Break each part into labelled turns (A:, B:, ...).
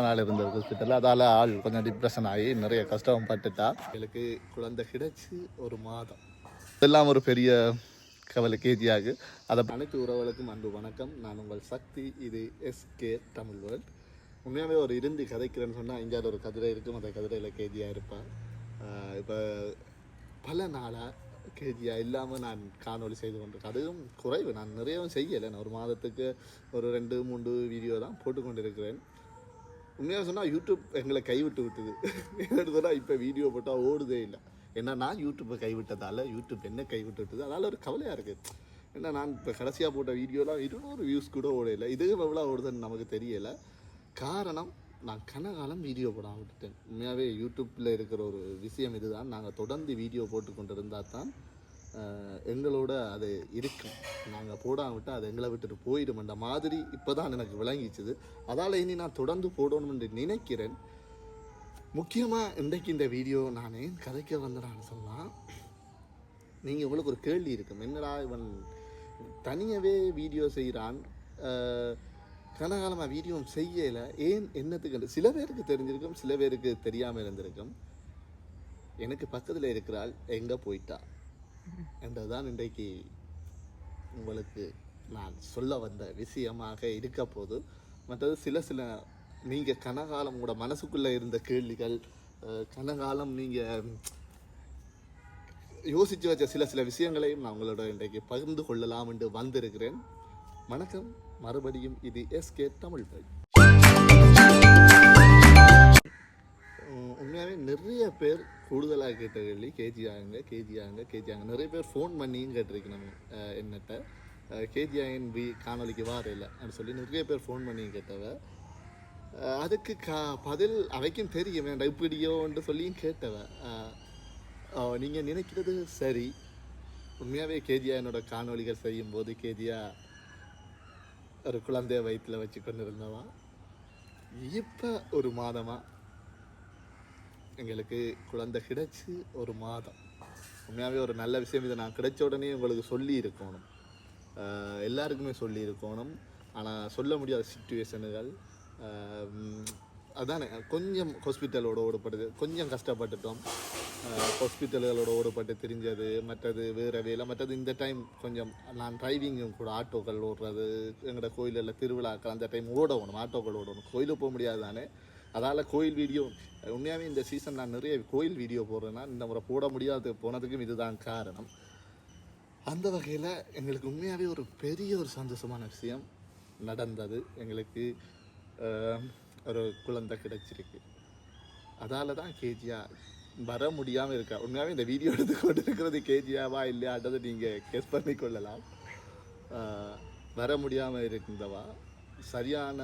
A: நாள் இருந்தது. ஹாஸ்பிட்டலில் அதால் ஆள் கொஞ்சம் டிப்ரெஷன் ஆகி நிறைய கஷ்டம் பட்டுட்டா. எனக்கு குழந்தை கிடைச்சி ஒரு மாதம். இதெல்லாம் ஒரு பெரிய கவலை கேஜியாகு அதை அனைத்து உறவுகளுக்கும் அன்பு வணக்கம். நான் உங்கள் சக்தி இது எஸ்கே தமிழ் வேர்ல்ட். உண்மையாகவே ஒரு இருந்து கதைக்கிறேன்னு சொன்னால் இங்கே ஒரு கதிரை இருக்கும். அந்த கதிரையில் கேஜியாக இருப்பேன் இப்போ பல நாளாக கேஜியா இல்லாமல் நான் காணொளி செய்து கொண்டிருக்கேன். அதுவும் குறைவு. நான் நிறையவும் செய்யலை. நான் ஒரு மாதத்துக்கு ஒரு ரெண்டு மூன்று வீடியோ தான் போட்டுக்கொண்டிருக்கிறேன். உண்மையாக சொன்னால் யூடியூப் எங்களை கைவிட்டு விட்டுது. என்னென்னு சொன்னால் இப்போ வீடியோ போட்டால் ஓடுதே இல்லை. ஏன்னா நான் யூடியூப்பை கைவிட்டதால் யூடியூப் என்ன கைவிட்டு விட்டது. அதனால் ஒரு கவலையாக இருக்குது ஏன்னா நான் இப்போ கடைசியாக போட்ட வீடியோலாம் இருநூறு வியூஸ் கூட ஓடையில இதுவும் எவ்வளோ ஓடுதுன்னு நமக்கு தெரியலை. காரணம் நான் கனகாலம் வீடியோ போடாம விட்டுட்டேன் உண்மையாகவே யூடியூப்பில் இருக்கிற ஒரு விஷயம் இதுதான். நாங்கள் தொடர்ந்து வீடியோ போட்டு கொண்டு இருந்தால் தான் எங்களோட அது இருக்கும் நாங்கள் போடாம விட்டால் அது எங்களை விட்டுட்டு போயிடுமென்ற மாதிரி இப்போ தான் எனக்கு விளங்கிச்சுது. அதால் இனி நான் தொடர்ந்து போடணும்னு நினைக்கிறேன். முக்கியமாக இன்றைக்கு இந்த வீடியோ நான் ஏன் கதைக்க வந்தேன்னு சொன்னால் நீங்கள் உங்களுக்கு ஒரு கேள்வி இருக்கும். என்னடா இவன் தனியாகவே வீடியோ செய்கிறான் கனகாலமாக வீடியோ செய்யலை ஏன் என்னத்துக்கு சில பேருக்கு தெரிஞ்சிருக்கும் சில பேருக்கு தெரியாமல் இருந்திருக்கும். எனக்கு பக்கத்தில் இருக்கிறாள் எங்கே போயிட்டா? என்றுதான் இன்றைக்கு உங்களுக்கு நான் சொல்ல வந்த விஷயமாக இருக்க போது. மற்றது சில சில நீங்கள் கனகாலம் உங்களோட மனசுக்குள்ளே இருந்த கேள்விகள் கனகாலம் நீங்கள் யோசித்து வச்ச சில சில விஷயங்களையும் நான் உங்களோட இன்றைக்கு பகிர்ந்து கொள்ளலாம் என்று வந்திருக்கிறேன். வணக்கம். மறுபடியும் இது எஸ்கே தமிழ் பை. உண்மையாகவே நிறைய பேர் கூடுதலாக கேட்ட கேள்வி கேஜி ஆகுங்க கேஜி ஆகுங்க கேஜி ஆகுங்க. நிறைய பேர் ஃபோன் பண்ணியும் கேட்டிருக்கணும் என்னட்ட கேஜி ஆயின் வி காணொலிக்கு வார இல்லை அப்படின்னு சொல்லி நிறைய பேர் ஃபோன் பண்ணியும் கேட்டவ. அதுக்கு கா பதில் அவைக்கும் தெரியும் வேண்டாம் இப்படியோன்ட்டு சொல்லியும் கேட்டவ. நீங்கள் நினைக்கிறது சரி. உண்மையாகவே கேஜியா என்னோட காணொளிகள் செய்யும்போது கேஜியா ஒரு குழந்தைய வயிற்றில் வச்சு கொண்டு இருந்தவா இப்போ ஒரு மாதமாக எங்களுக்கு குழந்தை கிடைச்சி ஒரு மாதம். உண்மையாகவே ஒரு நல்ல விஷயம். இதை நான் கிடைச்ச உடனே உங்களுக்கு சொல்லி இருக்கணும். எல்லாருக்குமே சொல்லி இருக்கணும். ஆனால் சொல்ல முடியாத சுச்சுவேஷனுகள் அதானே கொஞ்சம் ஹாஸ்பிட்டலோட ஓடப்படுது கொஞ்சம் கஷ்டப்பட்டுட்டோம். ஹாஸ்பிட்டல்களோட ஓடப்பட்டு தெரிஞ்சது. மற்றது வேறு வேலை மற்றது இந்த டைம் கொஞ்சம் நான் டிரைவிங்கும் கூட ஆட்டோக்கள் ஓடுறது எங்களோட கோயிலில் திருவிழாக்கள் அந்த டைம் ஓடணும் ஆட்டோக்கள் ஓடணும். கோயிலுக்கு போக முடியாது தானே? அதால் கோயில் வீடியோ உண்மையாகவே இந்த சீசன் நான் நிறைய கோயில் வீடியோ போடுறேன்னா இந்த முறை போட முடியாது போனதுக்கும் இதுதான் காரணம். அந்த வகையில் எங்களுக்கு உண்மையாகவே ஒரு பெரிய ஒரு சந்தோஷமான விஷயம் நடந்தது. எங்களுக்கு ஒரு குழந்தை கிடைச்சிருக்கு. அதால தான் கேஜியா வர முடியாமல் இருக்கா. உண்மையாகவே இந்த வீடியோ எடுத்து கொண்டு இருக்கிறது கேஜியாவா இல்லையான்றதை நீங்கள் கெஸ் பண்ணி கொள்ளலாம். வர முடியாமல் இருந்தவா. சரியான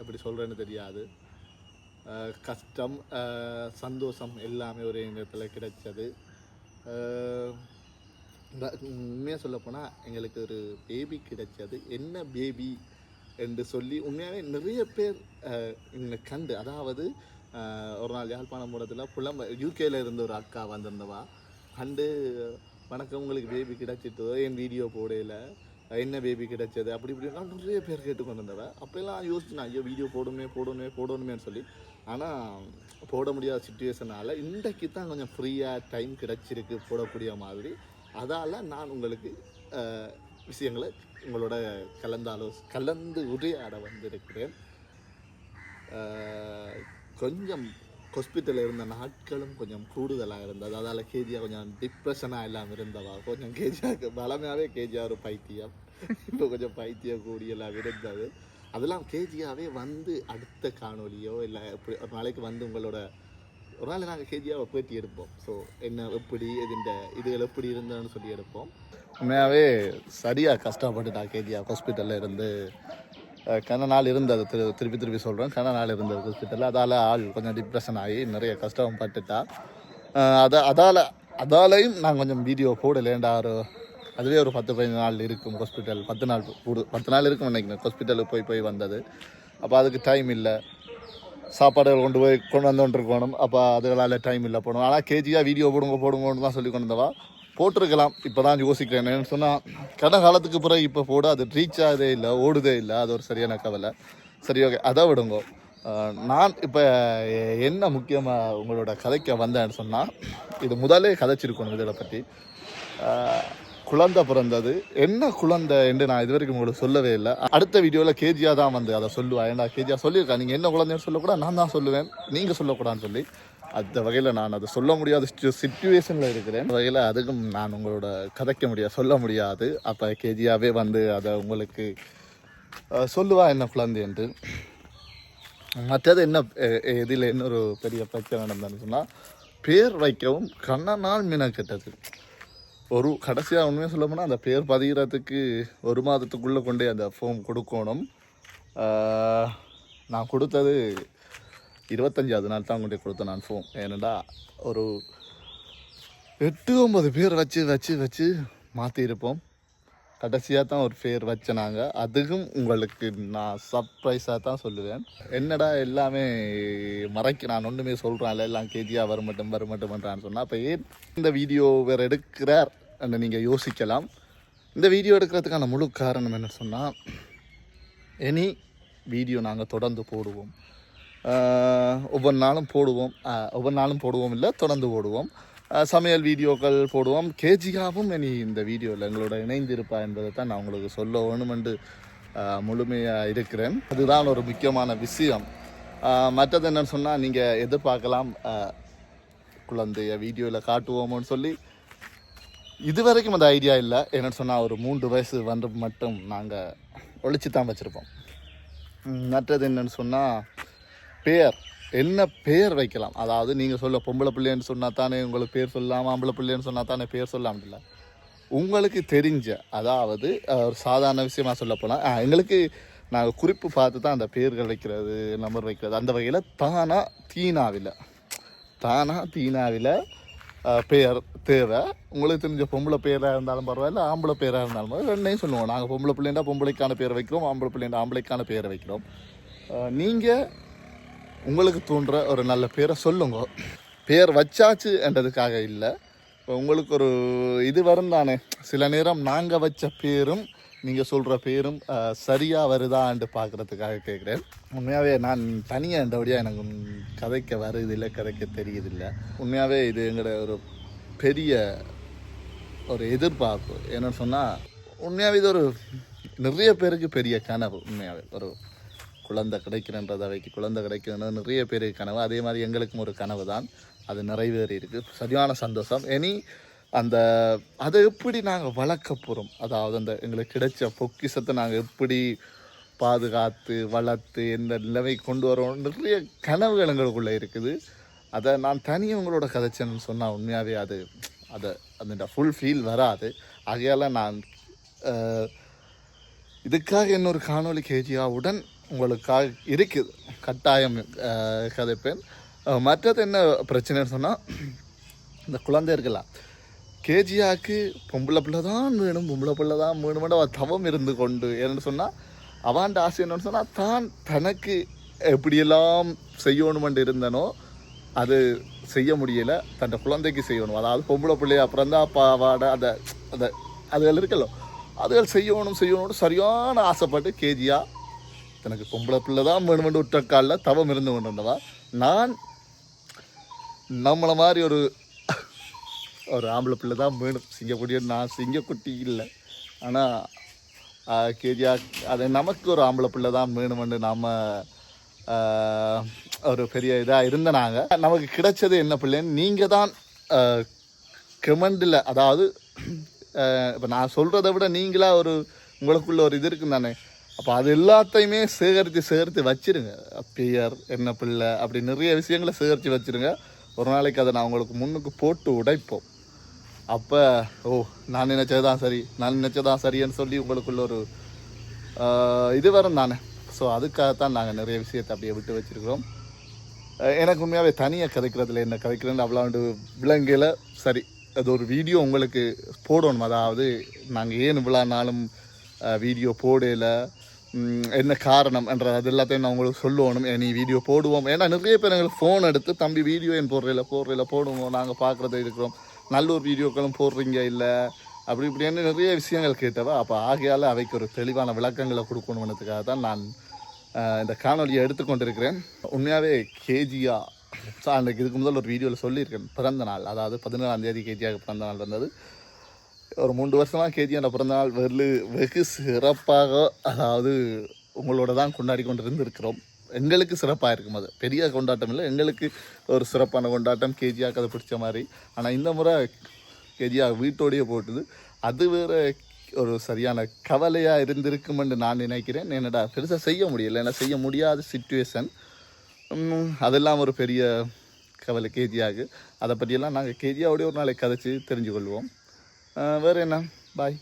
A: எப்படி சொல்கிறேன்னு தெரியாது. கஷ்டம் சந்தோஷம் எல்லாமே ஒரே நேரத்தில் கிடைச்சது. உண்மையாக சொல்லப்போனால் எங்களுக்கு ஒரு பேபி கிடைச்சது. என்ன பேபி என்று சொல்லி உண்மையாகவே நிறைய பேர் எங்களை கண்டு. அதாவது ஒரு நாள் யாழ்ப்பாணம் மூலத்தில் புலம்ப யூகேல இருந்த ஒரு அக்கா வந்திருந்தவா. கண்டு வணக்கம் உங்களுக்கு பேபி கிடச்சிட்டதோ? என் வீடியோ போடையில் என்ன பேபி கிடைச்சது? அப்படி இப்படிலாம் நிறைய பேர் கேட்டுக்கொண்டு இருந்தவ அப்போல்லாம் யோசிச்சு நான் ஐயோ வீடியோ போடணுமே போடணுமே போடணுமேன்னு சொல்லி. ஆனால் போட முடியாத சுச்சுவேஷனால் இன்றைக்கு தான் கொஞ்சம் ஃப்ரீயாக டைம் கிடச்சிருக்கு போடக்கூடிய மாதிரி. அதால் நான் உங்களுக்கு விஷயங்களை உங்களோட கலந்தாலோ கலந்து உரையாட வந்திருக்கிறேன். கொஞ்சம் ஹாஸ்பிட்டலில் இருந்த நாட்களும் கொஞ்சம் கூடுதலாக இருந்தது. அதால் கேஜியா கொஞ்சம் டிப்ரெஷனாக இல்லாமல் இருந்தவா? கொஞ்சம் கேஜியாவுக்கு பலமாகவே கேஜியா ஒரு பைத்தியம். இப்போ கொஞ்சம் பைத்தியம் கூடியெல்லாம் இருந்தது. அதெல்லாம் கேஜியாவே வந்து அடுத்த காணொலியோ இல்லை எப்படி ஒரு நாளைக்கு வந்து உங்களோட ஒரு நாள் நாங்கள் கேஜியாவை பேட்டி எடுப்போம். ஸோ என்ன எப்படி இதுண்ட இதுகள் எப்படி இருந்ததுன்னு சொல்லி எடுப்போம். உண்மையாகவே சரியாக கஷ்டப்பட்டுட்டா கேஜியா ஹாஸ்பிட்டலில் இருந்து கன நாள் இருந்தது. திரு திருப்பி திருப்பி சொல்கிறேன் கன நாள் இருந்தது ஹாஸ்பிட்டலில் அதால் ஆள் கொஞ்சம் டிப்ரெஷன் ஆகி நிறைய கஷ்டம் பட்டுட்டா. அதை அதால் அதாலையும் நான் கொஞ்சம் வீடியோ போடலேண்டா ஒரு அதுவே ஒரு பத்து பதினஞ்சு நாள் இருக்கும் ஹாஸ்பிட்டல் பத்து நாள் கூடு பத்து நாள் இருக்கும் நினைக்கிறேன். ஹாஸ்பிட்டலுக்கு போய் போய் வந்தது. அப்போ அதுக்கு டைம் இல்லை. சாப்பாடுகள் கொண்டு போய் கொண்டு வந்துட்டு இருக்கணும் அப்போ அதுகளால் டைம் இல்லை போடணும். ஆனால் கேஜியாக வீடியோ போடுங்க போடுங்கன்னு தான் சொல்லி கொண்டு வந்தவா? போட்டிருக்கலாம். இப்போ தான் யோசிக்கிறேன். சொன்னால் கடை காலத்துக்கு பிறகு இப்போ போட அது ரீச் ஆகுதே இல்லை ஓடுதே இல்லை அது ஒரு சரியான கவலை. சரி ஓகே அதை விடுங்க. நான் இப்போ என்ன முக்கியமாக உங்களோட கதைக்க வந்தேன்னு சொன்னால் இது முதலே கதைச்சிருக்கணும் இதில் பற்றி குழந்தை பிறந்தது. என்ன குழந்தை என்று நான் இது வரைக்கும் உங்களுக்கு சொல்லவே இல்லை. அடுத்த வீடியோவில் கேஜியாக தான் வந்து அதை சொல்லுவேன் ஏன்னா கேஜியாக சொல்லியிருக்கா? நீங்கள் என்ன குழந்தைன்னு சொல்லக்கூடாது நான் தான் சொல்லுவேன். நீங்கள் சொல்லக்கூடாதுன்னு சொல்லி. அந்த வகையில் நான் அதை சொல்ல முடியாத சுச்சுவேஷனில் இருக்கிறேன். அந்த வகையில் அதுக்கும் நான் உங்களோட கதைக்க முடியாது சொல்ல முடியாது. அப்போ கேஜியாகவே வந்து அதை உங்களுக்கு சொல்லுவா என்ன குழந்தை என்று. மற்றது என்ன இதில் இன்னொரு பெரிய பிரச்சனை நடந்ததுன்னு சொன்னால் பேர் வைக்கவும் கண்ணனால் மினக்கெட்டது. ஒரு கடைசியாக உண்மையாக சொல்ல போனால் அந்த பேர் பதிகிறதுக்கு ஒரு மாதத்துக்குள்ளே கொண்டே அந்த ஃபோம் கொடுக்கணும். நான் கொடுத்தது இருபத்தஞ்சாவது நாள் தான் கொண்டே கொடுத்தேன் நான் ஃபோன் ஏனண்டா ஒரு எட்டு ஒன்பது பேர் வச்சு வச்சு வச்சு மாற்றிருப்போம் கடைசியாக தான் ஒரு பேர் வச்சனாங்க அதுக்கும் உங்களுக்கு நான் சர்ப்ரைஸாக தான் சொல்லுவேன். என்னடா எல்லாமே மறைக்க நான் ஒன்றுமே சொல்கிறேன் எல்லாம் கேஜியாக வர மட்டும் வர மட்டும்ன்றான்னு சொன்னால் அப்போ ஏன் இந்த வீடியோ வேறு எடுக்கிறார் என்று நீங்கள் யோசிக்கலாம். இந்த வீடியோ எடுக்கிறதுக்கான முழு காரணம் என்ன சொன்னால் எனி வீடியோ நாங்கள் தொடர்ந்து போடுவோம். ஒவ்வொரு நாளும் போடுவோம். ஒவ்வொரு நாளும் போடுவோம் இல்லை தொடர்ந்து போடுவோம். சமையல் வீடியோக்கள் போடுவோம். கேஜிகாவும் இனி இந்த வீடியோவில் எங்களோட இணைந்திருப்பா என்பதை தான் நான் உங்களுக்கு சொல்ல வேணுமென்று முழுமையாக இருக்கிறேன். அதுதான் ஒரு முக்கியமான விஷயம். மற்றது என்னன்னு சொன்னால் நீங்கள் எதிர்பார்க்கலாம் குழந்தைய வீடியோவில் காட்டுவோமோன்னு சொல்லி இது வரைக்கும் அந்த ஐடியா இல்லை. என்னென்னு சொன்னால் ஒரு மூன்று வயசு வந்து மட்டும் நாங்கள் ஒழிச்சு தான் வச்சுருப்போம் மற்றது என்னன்னு சொன்னால் பேர் என்ன பேர் வைக்கலாம்? அதாவது நீங்கள் சொல்ல பொம்பளை பிள்ளைன்னு சொன்னால் தானே உங்களுக்கு பேர் சொல்லலாம் ஆம்பளை பிள்ளைன்னு சொன்னால் தானே பேர் சொல்லலாம் இல்லை உங்களுக்கு தெரிஞ்ச அதாவது ஒரு சாதாரண விஷயமாக சொல்ல போனால் எங்களுக்கு நாங்கள் குறிப்பு பார்த்து தான் அந்த பேர்கள் வைக்கிறது நம்பர் வைக்கிறது அந்த வகையில் தானா தீனாவில் தானா தீனாவில் பெயர் தேவை. உங்களுக்கு தெரிஞ்ச பொம்பளை பேராக இருந்தாலும் பரவாயில்ல ஆம்பளை பேராக இருந்தாலும் பரவாயில்ல, ரெண்டையும் சொல்லுவோம். நாங்கள் பொம்பளை பிள்ளைண்டா பொம்பளைக்கான பேர் வைக்கிறோம் ஆம்பளை பிள்ளைண்டா ஆம்பளைக்கான பேரை வைக்கிறோம். நீங்கள் உங்களுக்கு தூண்டுற ஒரு நல்ல பேரை சொல்லுங்க. பேர் வச்சாச்சு என்றதுக்காக இல்லை. இப்போ உங்களுக்கு ஒரு இது வரும் தானே. சில நேரம் நாங்கள் வச்ச பேரும் நீங்கள் சொல்கிற பேரும் சரியாக வருதான்ட்டு பார்க்குறதுக்காக கேட்குறேன். உண்மையாகவே நான் தனியாக என்றபடியாக எனக்கு கதைக்க வருதில்லை கதைக்க தெரியுதில்லை. உண்மையாகவே இது எங்களோட ஒரு பெரிய ஒரு எதிர்பார்ப்பு. என்னன்னு சொன்னால் உண்மையாகவே இது ஒரு நிறைய பேருக்கு பெரிய கனவு உண்மையாகவே ஒரு குழந்தை கிடைக்கிறன்றதை வைக்க குழந்தை கிடைக்கிறது நிறைய பேருக்கு கனவு. அதே மாதிரி எங்களுக்கும் ஒரு கனவு தான். அது நிறைவேறி இருக்குது சரியான சந்தோஷம். இனி அந்த அதை எப்படி நாங்கள் வளர்க்க போகிறோம் அதாவது அந்த எங்களுக்கு கிடைச்ச பொக்கிசத்தை நாங்கள் எப்படி பாதுகாத்து வளர்த்து எந்த நிலைமை கொண்டு வரோம்? நிறைய கனவுகள் எங்களுக்குள்ளே இருக்குது. அதை நான் தனியாக உங்களோட கதைச்சேன்னு சொன்னால் உண்மையாகவே அது அதை அந்த ஃபுல் ஃபீல் வராது. ஆகையால் நான் இதுக்காக இன்னொரு காணொளி கேஜியாவுடன் உங்களுக்காக இருக்குது. கட்டாயம் கதைப்பேன். மற்றது என்ன பிரச்சனைன்னு சொன்னால் இந்த குழந்தை இருக்கலாம் கேஜியாக்கு பொம்பளை பிள்ளை தான் வேணும் பொம்பளை பிள்ளை தான் வேணுமென்று அவள் தவம் இருந்து கொண்டு என்னென்னு சொன்னால் அவாண்ட ஆசை என்னன்னு சொன்னால் தான் தனக்கு எப்படியெல்லாம் செய்யணுமென்று இருந்தனோ அது செய்ய முடியலை தன் குழந்தைக்கு செய்யணும். அதாவது பொம்பளை பிள்ளைய அப்புறம் தான் அப்பா அவாட அந்த அந்த அதுகள் இருக்கலோ அதுகள் செய்யணும் செய்யணும்னு சரியான ஆசைப்பட்டு கேஜியா தனக்கு பொம்பளை பிள்ளை தான் வேணுமென்று விட்ட காலில் தவம் இருந்து கொண்டிருந்தவா? நான் நம்மளை மாதிரி ஒரு ஒரு ஆம்பளை பிள்ளை தான் வேணும். சிங்கக்குட்டிய நான் சிங்கக்குட்டி இல்லை. ஆனால் கேஜியா அது நமக்கு ஒரு ஆம்பளை பிள்ளை தான் வேணுமென்று நாம் ஒரு பெரிய இதாக இருந்த நாங்கள் நமக்கு கிடைச்சது என்ன பிள்ளைன்னு நீங்கள் தான் கமெண்டில் அதாவது இப்போ நான் சொல்கிறத விட நீங்களாக ஒரு உங்களுக்குள்ள ஒரு இது இருக்கும் தானே அப்போ அது எல்லாத்தையுமே சேகரித்து சேகரித்து வச்சிருங்க. பெயர் என்ன பிள்ளை அப்படி நிறைய விஷயங்களை சேகரித்து வச்சிருங்க. ஒரு நாளைக்கு அதை நான் உங்களுக்கு முன்னுக்கு போட்டு உடைப்போம். அப்போ ஓ நான் நினச்சது தான் சரி நான் நினைச்சதான் சரின்னு சொல்லி உங்களுக்குள்ள ஒரு இது வரும் தானே. ஸோ அதுக்காகத்தான் நாங்கள் நிறைய விஷயத்தை அப்படியே விட்டு வச்சுருக்கிறோம். எனக்கு உண்மையாகவே தனியாக கதைக்கிறதுல என்ன கதைக்கிறேன்னு அவ்வளோ வந்து விலங்கில் சரி அது ஒரு வீடியோ உங்களுக்கு போடணும். அதாவது நாங்கள் ஏன் இவ்வளோ நாளும் வீடியோ போடலை? என்ன காரணம் என்ற அது எல்லாத்தையும் நான் உங்களுக்கு சொல்லுவோம் நீ வீடியோ போடுவோம். ஏன்னா நிறைய பேர் எங்களுக்கு ஃபோன் எடுத்து தம்பி வீடியோ என் போடுறதில்ல போடுறதில்ல போடுவோம் நாங்கள் பார்க்குறத இருக்கிறோம். நல்ல ஒரு வீடியோக்களும் போடுறீங்க இல்லை? அப்படி இப்படின்னு நிறைய விஷயங்கள் கேட்டவா? அப்போ ஆகையால் அவைக்கு ஒரு தெளிவான விளக்கங்களை கொடுக்கணுன்றதுக்காக தான் நான் இந்த காணொலியை எடுத்துக்கொண்டிருக்கிறேன் உண்மையாகவே கேஜியா அன்றைக்கு இதுக்கு முதல் ஒரு வீடியோவில் சொல்லியிருக்கேன். பிறந்த நாள் அதாவது பதினேழாம் தேதி கேஜியாக பிறந்த நாள் வந்தது. ஒரு மூன்று வருஷமாக கேஜியான பிறந்தநாள் நாள் வெகு சிறப்பாக அதாவது உங்களோட தான் கொண்டாடி கொண்டு இருந்திருக்கிறோம் எங்களுக்கு சிறப்பாக இருக்கும் அது. பெரிய கொண்டாட்டம் இல்லை எங்களுக்கு ஒரு சிறப்பான கொண்டாட்டம். கேஜியாக்கு அதை பிடிச்ச மாதிரி. ஆனால் இந்த முறை கேஜியா வீட்டோடையே போட்டுது. அது வேற ஒரு சரியான கவலையாக இருந்திருக்குமென்று நான் நினைக்கிறேன். என்னடா பெருசாக செய்ய முடியலை. ஏன்னா செய்ய முடியாத சுச்சுவேஷன் அதெல்லாம் ஒரு பெரிய கவலை கேஜியாகு அதை பற்றியெல்லாம் நாங்கள் கேஜியாவோடய ஒரு நாளைக்கு கதைச்சி தெரிஞ்சு கொள்வோம் வேறு என்ன? பாய்